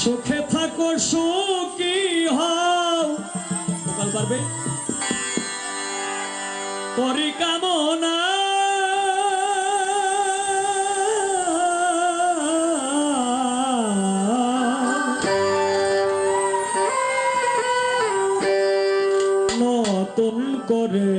সুখে থাকো সুখী হও। ভোকাল পারবে? করি কামনা নতুন করে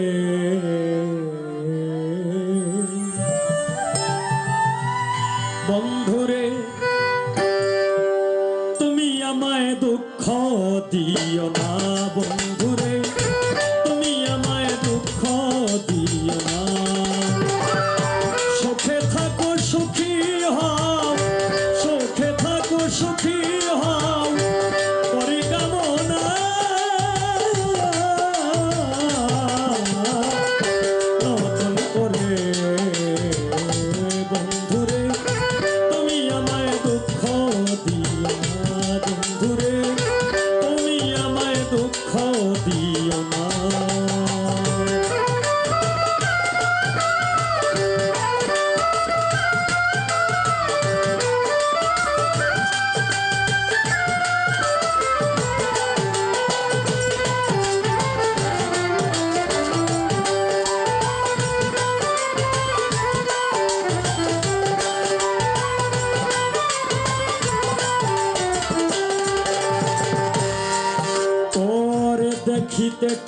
দিও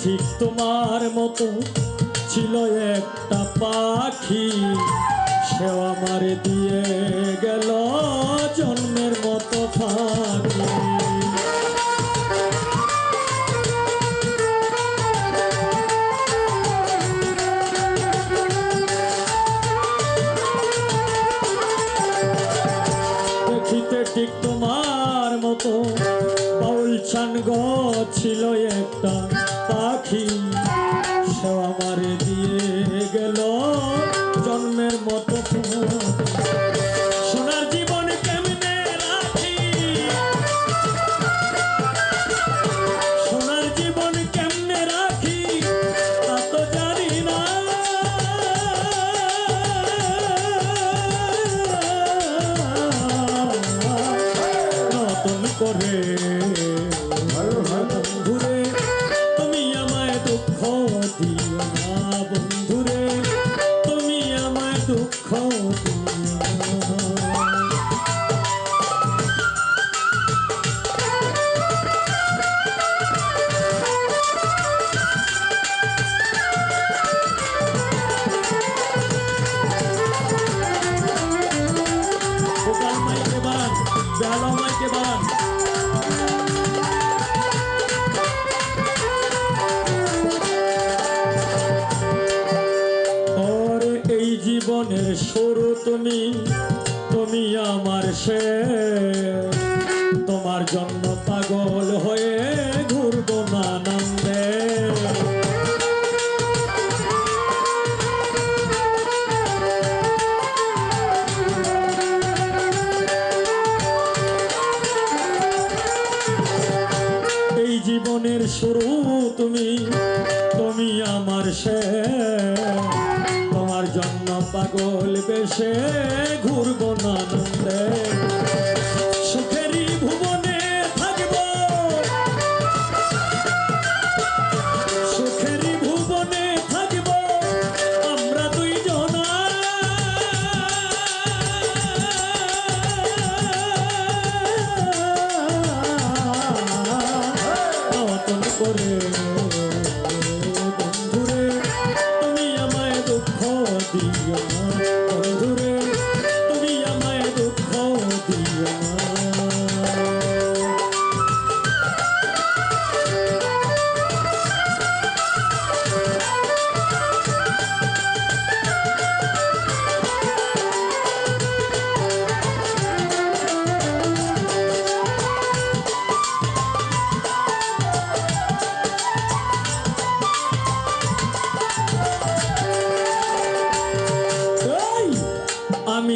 ঠিক তোমার মতো ছিল একটা পাখি। সে আমারে দিয়ে গেল জন্মের মতো দেখিতে ঠিক তোমার মতো বাউল ছিল একটা পাখি সে দিয়ে গেল জন্মের মতো সোনার জীবন কেমনে রাখি? সোনার জীবন কেমনে রাখি তা তো করে জীবনের শুরু তুমি তুমি আমার সে। তোমার জন্য পাগল হয়ে ঘুরবো নানন্দে এই জীবনের শুরু তুমি তুমি আমার সে। পাগল বেশে ঘুরবো নানন্দে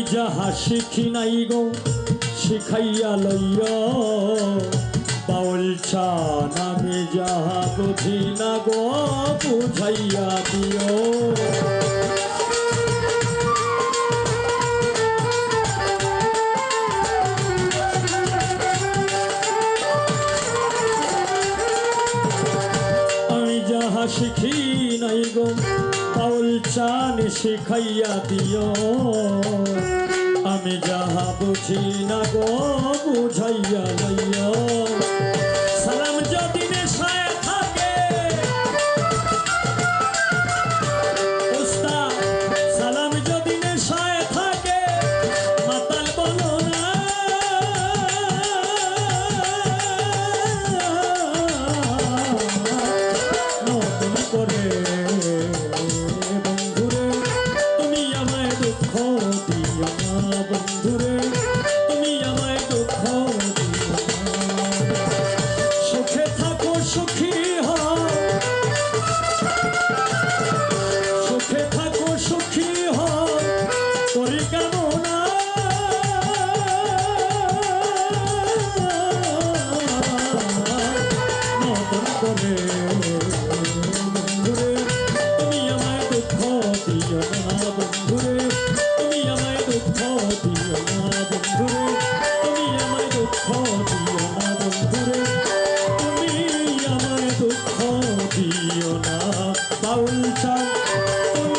আমি যাহা শিখি নাই গো, শিখাইয়া লইয় বাউল ছান আমি যাহা বুঝি না গো, বুঝাইয়া দিও। শিখি শান শিখাইয়া দিও। আমি যাহা বুঝি না গো বুঝাইয়া লইয়া today. 走一